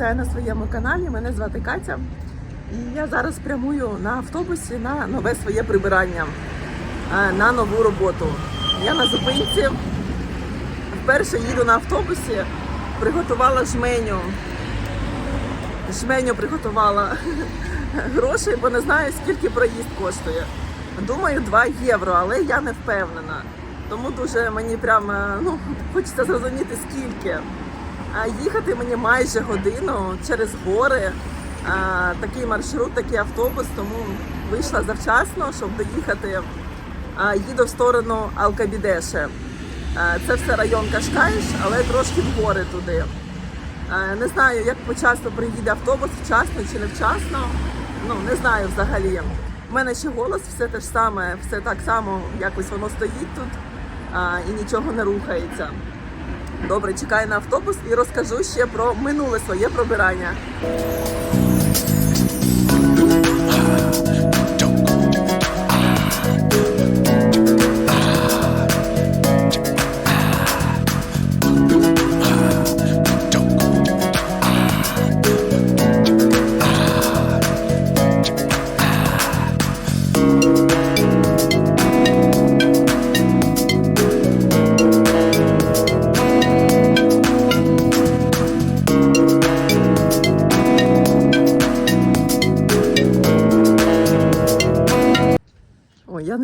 вітаю на своєму каналі. Мене звати Катя. І я зараз прямую на автобусі на нове своє прибирання, е, на нову роботу. Я на зупинці. Вперше їду на автобусі, приготувала жменю. Жменю приготувала грошей, бо не знаю, скільки проїзд коштує. Думаю, 2 євро, але я не впевнена. Тому дуже мені прям е, ну, хочеться зрозуміти скільки. Їхати мені майже годину через гори. Такий маршрут, такий автобус, тому вийшла завчасно, щоб доїхати. Їду в сторону Алкабідеше. Це все район Кашкаїш, але трошки в гори туди. Не знаю, як почасно приїде автобус, вчасно чи невчасно. Ну, не знаю взагалі. У мене ще голос, все те ж саме, все так само, якось воно стоїть тут і нічого не рухається. Добре, чекаю на автобус і розкажу ще про минуле своє пробирання.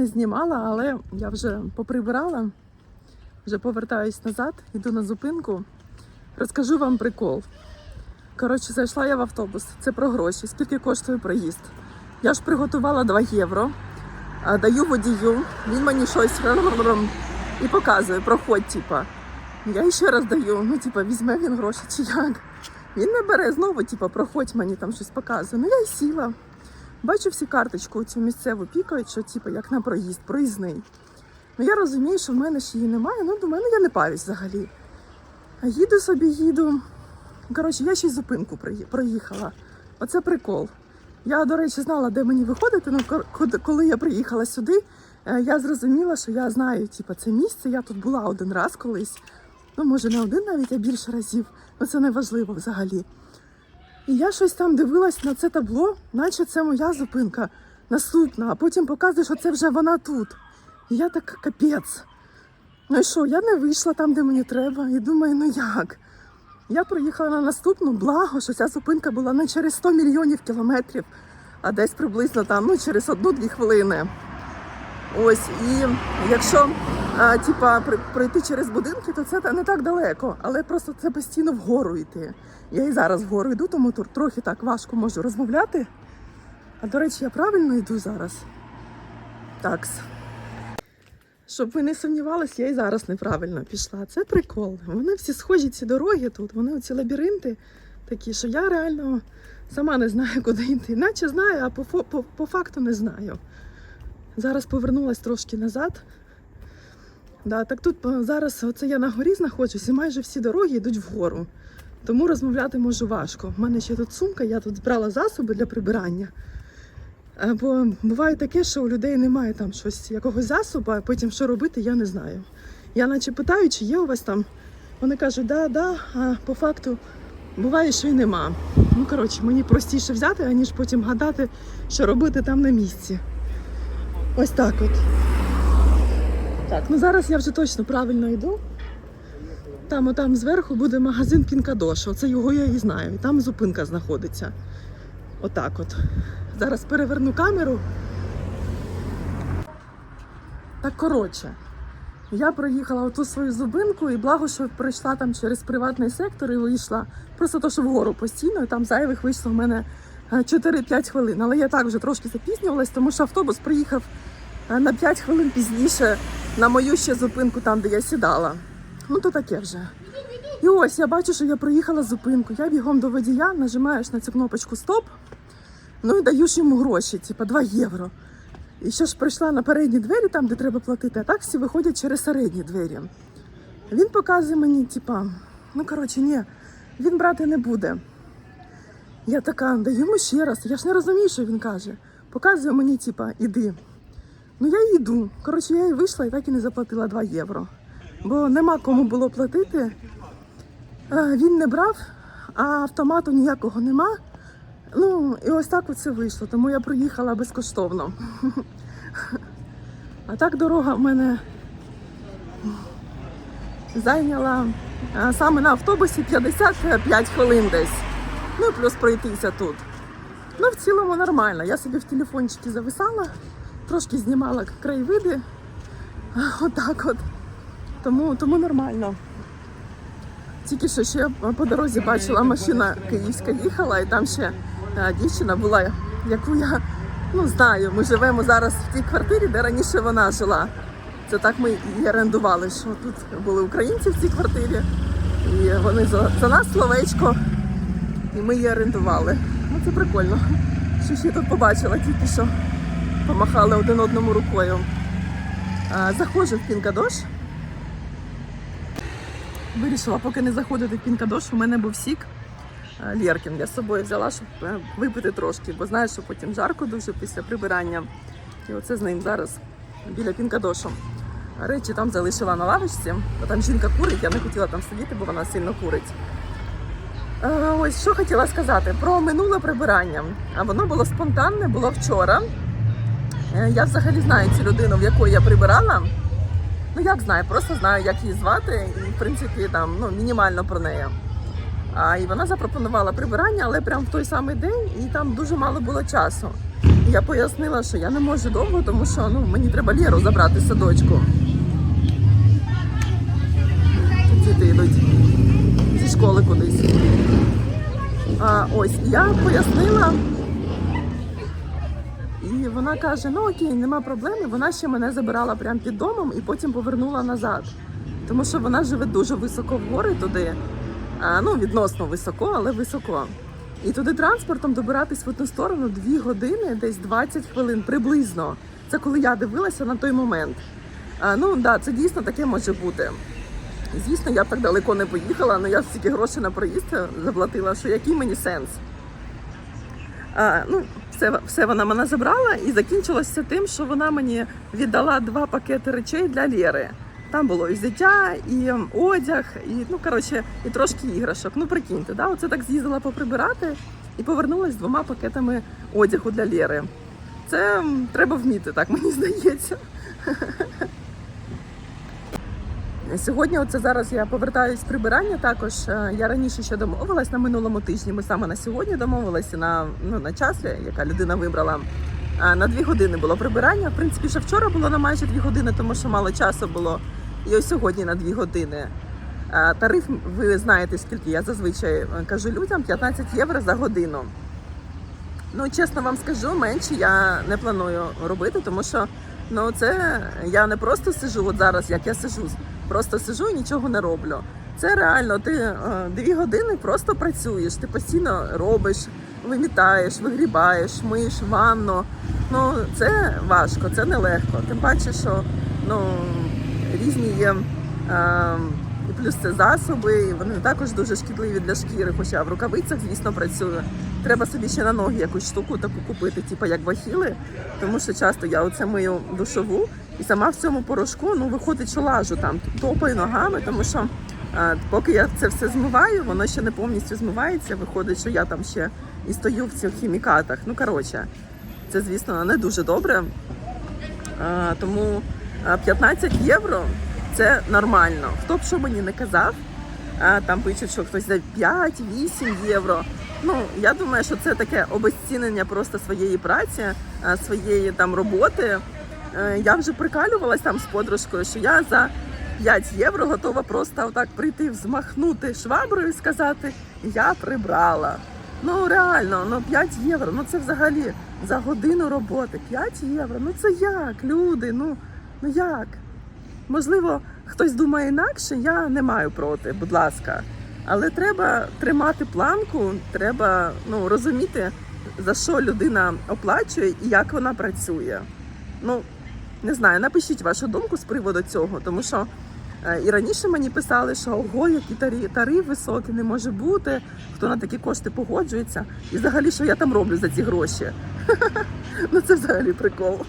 Знімала, але я вже поприбирала, вже повертаюсь назад, йду на зупинку. Розкажу вам прикол. Коротше, зайшла я в автобус. Це про гроші. Скільки коштує проїзд? Я ж приготувала 2 євро, даю водію, він мені щось і показує, проходь, типа. Я ще раз даю, ну, типа, візьме він гроші чи як. Він не бере знову, типа, проходь мені там щось показує. Ну я й сіла. Бачу всі карточку цю місцеву пікають, що типу як на проїзд, проїзний. Ну я розумію, що в мене ж її немає, ну до мене я не парюсь взагалі. А їду собі, їду. Коротше, я ще й зупинку проїхала. Оце прикол. Я, до речі, знала, де мені виходити. Ну, коли я приїхала сюди, е, я зрозуміла, що я знаю, типу, це місце. Я тут була один раз колись. Ну, може, не один навіть, а більше разів. Ну, це не важливо взагалі. І я щось там дивилась на це табло, наче це моя зупинка наступна, а потім показує, що це вже вона тут. І я така капець. Ну і що, я не вийшла там, де мені треба, і думаю, ну як? Я проїхала на наступну, благо, що ця зупинка була не через 100 мільйонів кілометрів, а десь приблизно там, ну, через одну-дві хвилини. Ось, і якщо а, типа, пройти через будинки, то це не так далеко, але просто це постійно вгору йти. Я і зараз вгору йду, тому тут трохи так важко можу розмовляти. А до речі, я правильно йду зараз. Такс. Щоб ви не сумнівались, я і зараз неправильно пішла. Це прикол. Вони всі схожі, ці дороги тут, вони оці лабіринти такі, що я реально сама не знаю, куди йти. Наче знаю, а по, по, по факту не знаю. Зараз повернулась трошки назад. Да, так тут е, зараз оце я на горі знаходжусь, і майже всі дороги йдуть вгору. Тому розмовляти можу важко. У мене ще тут сумка, я тут збрала засоби для прибирання. Е, Бо буває таке, що у людей немає там щось, якогось засобу, а потім що робити, я не знаю. Я наче питаю, чи є у вас там. Вони кажуть, да, да, а по факту буває, що й нема. Ну, коротше, мені простіше взяти, аніж потім гадати, що робити там на місці. Ось так от. Так, ну зараз я вже точно правильно йду. Там, отам зверху буде магазин Пінкадош. Оце його я і знаю. І там зупинка знаходиться. Отак от. Зараз переверну камеру. Так коротше. Я проїхала оту свою зупинку і благо, що пройшла там через приватний сектор і вийшла. Просто то, що вгору постійно, і там зайвих вийшло в мене е, 4-5 хвилин. Але я так вже трошки запізнювалась, тому що автобус приїхав е, на 5 хвилин пізніше на мою ще зупинку, там, де я сідала. Ну, то таке вже. І ось я бачу, що я проїхала зупинку. Я бігом до водія, нажимаєш на цю кнопочку Стоп. Ну і даєш йому гроші, типа 2 євро. І ще ж прийшла на передні двері, там, де треба платити, а так всі виходять через середні двері. Він показує мені, типа, ну коротше, ні, він брати не буде. Я така, даю йому ще раз. Я ж не розумію, що він каже. Показує мені, типа, іди. Ну я йду. Коротше, я і вийшла і так і не заплатила 2 євро. Бо нема кому було платити. Е, Він не брав, а автомату ніякого нема. Ну, і ось так оце вийшло, тому я приїхала безкоштовно. А так дорога в мене зайняла саме на автобусі 55 хвилин десь. Ну плюс пройтися тут. Ну, в цілому нормально. Я собі в телефончики зависала, трошки знімала краєвиди. Отак от. Тому, тому нормально. Тільки що ще по дорозі бачила машина київська їхала, і там ще е, дівчина була, яку я ну, знаю. Ми живемо зараз в тій квартирі, де раніше вона жила. Це так ми і орендували, що тут були українці в цій квартирі, і вони за, за нас словечко, і ми її орендували. Ну це прикольно. Що ще тут побачила, тільки що помахали один одному рукою. Заходжу в Пінкадош. Вирішила, поки не заходити в Пінкадош, у мене був сік Лєркін. Я з собою взяла, щоб е, випити трошки, бо знаю, що потім жарко дуже після прибирання. І оце з ним зараз біля Пінкадошу. Речі там залишила на лавочці, бо там жінка курить, я не хотіла там сидіти, бо вона сильно курить. Ось що хотіла сказати про минуле прибирання. А воно було спонтанне, було вчора. Е, Я взагалі знаю цю людину, в якої я прибирала. Ну як знаю, просто знаю, як її звати, і в принципі там ну мінімально про неї. А і вона запропонувала прибирання, але прямо в той самий день, і там дуже мало було часу. І я пояснила, що я не можу довго, тому що ну мені треба Лєру забрати садочку. Діти йдуть зі школи кудись. А, ось я пояснила. Вона каже: ну окей, нема проблеми. Вона ще мене забирала прямо під домом і потім повернула назад. Тому що вона живе дуже високо в гори туди. А, ну, відносно високо, але високо. І туди транспортом добиратись в одну сторону 2 години, десь 20 хвилин приблизно. Це коли я дивилася на той момент. А, ну да, це дійсно таке може бути. Звісно, я б так далеко не поїхала, але я стільки грошей на проїзд заплатила, що який мені сенс. А, ну, все, все вона мене забрала і закінчилося тим, що вона мені віддала два пакети речей для Лєри. Там було і взяття, і ем, одяг, і ну коротше, і трошки іграшок. Ну прикиньте, да? оце так з'їздила поприбирати і повернулася з двома пакетами одягу для Лєри. Це треба вміти, так мені здається. Сьогодні, оце зараз я повертаюсь з прибирання. Також е, я раніше ще домовилась на минулому тижні. Ми саме на сьогодні домовилися на, ну, на час, яка людина вибрала. На дві години було прибирання. В принципі, ще вчора було на майже дві години, тому що мало часу було. І ось сьогодні на дві години. Тариф, ви знаєте, скільки я зазвичай е, кажу людям 15 євро за годину. Ну, чесно вам скажу, менше я не планую робити, тому що ну це я не просто сижу, от зараз як я сижу, просто сижу і нічого не роблю. Це реально, ти е, дві години просто працюєш, ти постійно робиш, вимітаєш, вигрібаєш, миєш ванну. Ну це важко, це нелегко. Тим паче, що ну, різні є. Е, і плюс це засоби, і вони також дуже шкідливі для шкіри, хоча в рукавицях, звісно, працює. Треба собі ще на ноги якусь штуку таку купити, типу як бахіли, тому що часто я оце мию душову і сама в цьому порошку ну, виходить, що лажу там, топаю ногами, тому що а, поки я це все змиваю, воно ще не повністю змивається. Виходить, що я там ще і стою в цих хімікатах. Ну, коротше, це, звісно, не дуже добре. А, тому а, 15 євро це нормально. Хто б що мені не казав, там пишуть, що хтось за 5-8 євро. Ну, я думаю, що це таке обезцінення просто своєї праці, своєї там роботи. Е, Я вже прикалювалась там з подружкою, що я за 5 євро готова просто отак прийти, взмахнути шваброю і сказати Я прибрала. Ну реально, ну 5 євро. Ну це взагалі за годину роботи. 5 євро. Ну це як, люди? Ну, ну як? Можливо, хтось думає інакше, я не маю проти, будь ласка. Але треба тримати планку, треба ну, розуміти, за що людина оплачує і як вона працює. Ну, не знаю, напишіть вашу думку з приводу цього, тому що е, і раніше мені писали, що ого, які тарі- тариф високий, не може бути, хто на такі кошти погоджується. І взагалі, що я там роблю за ці гроші. Ну це взагалі прикол.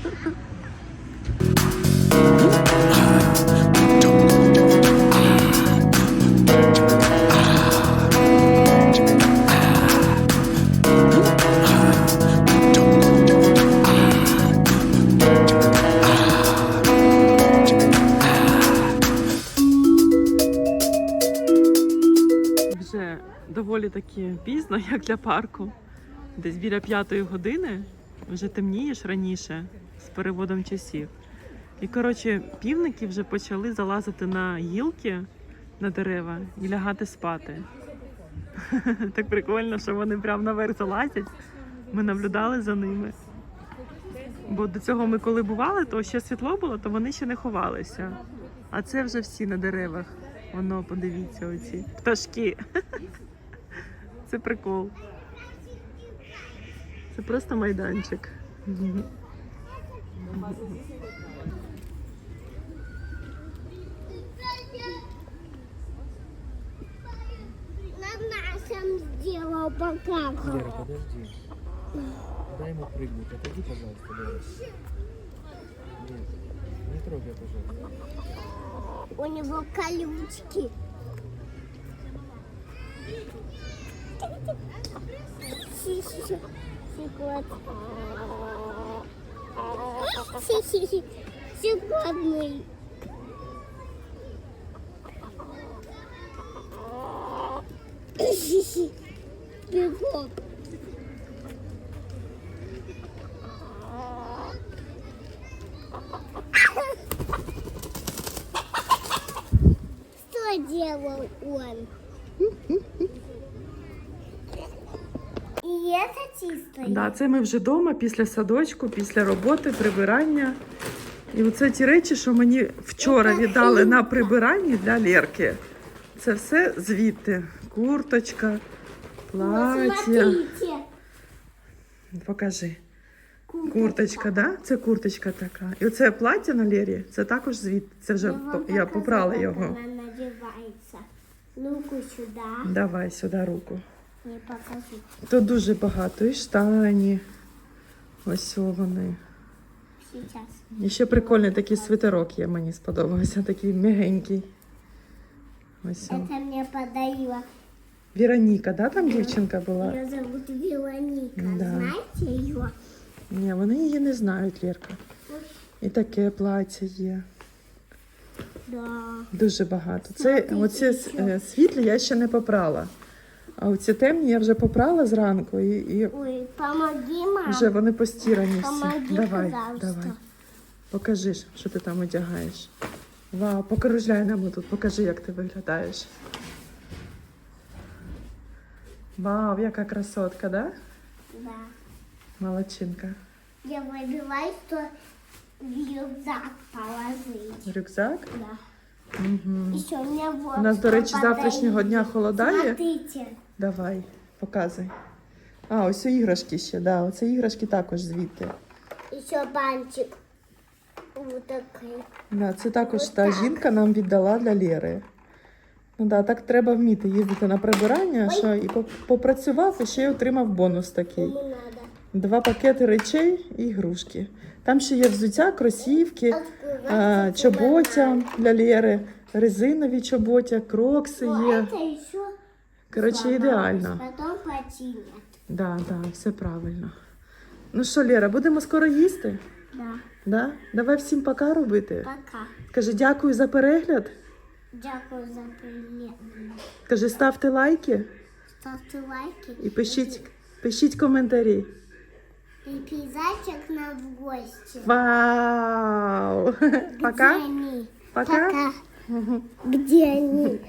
Доволі таки пізно, як для парку. Десь біля п'ятої години, вже темніє ж раніше з переводом часів. І коротше, півники вже почали залазити на гілки на дерева і лягати спати. Так прикольно, що вони прямо наверх залазять. Ми наблюдали за ними. Бо до цього ми коли бували, то ще світло було, то вони ще не ховалися. А це вже всі на деревах. Воно, подивіться, оці пташки. Це прикол. Це просто майданчик. На нашем сделал пока. Лера, подожди. Дай ему прыгнуть. Отойди, пожалуйста, Лера. Нет, не трогай, пожалуйста. У него колючки. Секундный. Бегом. Что делал он? И. Да, це ми вже вдома після садочку, після роботи, прибирання. І оце ті речі, що мені вчора віддали на прибиранні для Лерки. Це все звідти. Курточка, плаття. Покажи. Курточка, да? Це курточка така. І оце плаття на Лері, це також звідти. Це вже по- я попрала його. Она надевается. Ну-ка сюда. Давай сюди руку. Покажу. Тут дуже багато. І штані. Ось вони. Сейчас. І ще прикольний такий свитерок є, мені сподобався, такий м'ягенький. Ось. он. Это мне подарила. Вероніка, да, там дівчинка була? Ее зовут Вероника. Да. Знаете ее? Ні, вони її не знають, Лірка. І таке плаття є. Да. Дуже багато. Це оці с- е, світлі я ще не попрала. А оці темні я вже попрала зранку і, і Ой, помоги, мам. вже вони постірані всі. Помоги, давай, пожалуйста. давай. Покажи, що ти там одягаєш. Вау, покружляй нам тут, покажи, як ти виглядаєш. Вау, яка красотка, да? Да. Молодчинка. Я выбираю, что в рюкзак положить. Рюкзак. Да. Угу. Еще вот У нас, до речі, завтрашнього дня холодає. Смотрите. Давай, показуй. А, ось іграшки ще, да. Оце іграшки також звідти. Еще бантик. Вот такой. Да, це також Ось та так. жінка нам віддала для Лєри. Ну да, так треба вміти їздити на прибирання, що і по- попрацював, і ще й отримав бонус такий. Два пакети речей і ігрушки. Там ще є взуття, кросівки, а, чоботя для Лєри, резинові чоботя, крокси Ну, є. еще Коротше, ідеально. Потом починят. Да, да, все правильно. Ну що, Лєра, будемо скоро їсти? Да. Да? Давай всім пока робити. Пока. Кажи дякую за перегляд. Дякую за привіт. Кажи, ставте лайки Ставте лайки. і пишіть, пишіть коментарі. И пейзажик на в гости. Вау! Где Пока. они? Пока. Пока. Где они?